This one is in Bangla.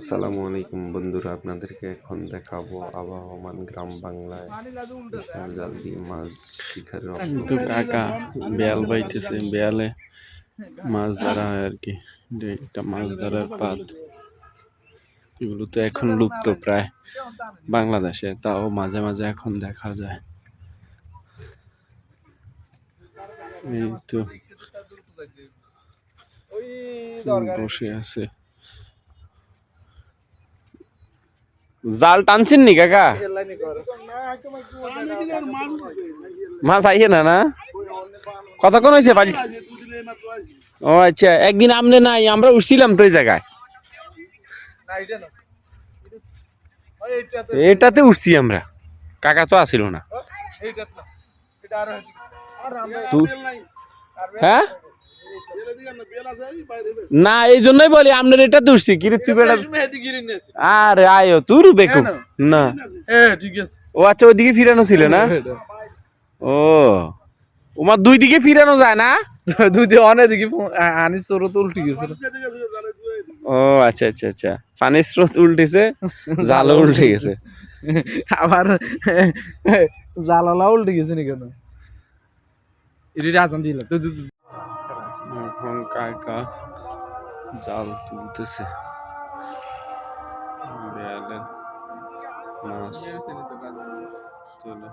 আসসালামু আলাইকুম বন্ধুরা, আপনাদেরকে এখন দেখাবো আবহমান গ্রাম বাংলায় মাছ শিকারের তো কাকা, বেয়াল বাইতেছে, বেয়ালে মাছ ধরা হয় আর কি। একটা মাছ ধরার পাত, এগুলো তো এখন লুপ্ত প্রায় বাংলাদেশে, তাও মাঝে মাঝে এখন দেখা যায়। এই তো বসে আছে। জাল টানছেন নি কাকা? মাছ আইয়ে না না? কতক্ষণ হয়েছে বাড়ি? ও আচ্ছা একদিন আমনে নাই আমরা উঠছিলাম তো ওই জায়গায়। এটাতে উঠছি আমরা। কাকা তো আসিল না। হ্যাঁ? না এই জন্যই বলি আপনার এটা উঠছি কি তুই বেটা আরে আয়ো তুই বেকু না। ও আচ্ছা ওইদিকে ফিরানো ছিল না? ও। ওমার দুই দিকে ফিরানো যায় না? দুই দিয়ে অনেক দিকে আনি চোর তো উল্টে গেছিল ও আচ্ছা আচ্ছা আচ্ছা। পানির স্রোত উল্টেছে জালও উল্টে গেছে। আবার জালালা উল্টে গেছে নি কেন? এটি দিলাম এখন কাকা জাল তুলতেছে? বেয়ালে মাছ তুলে।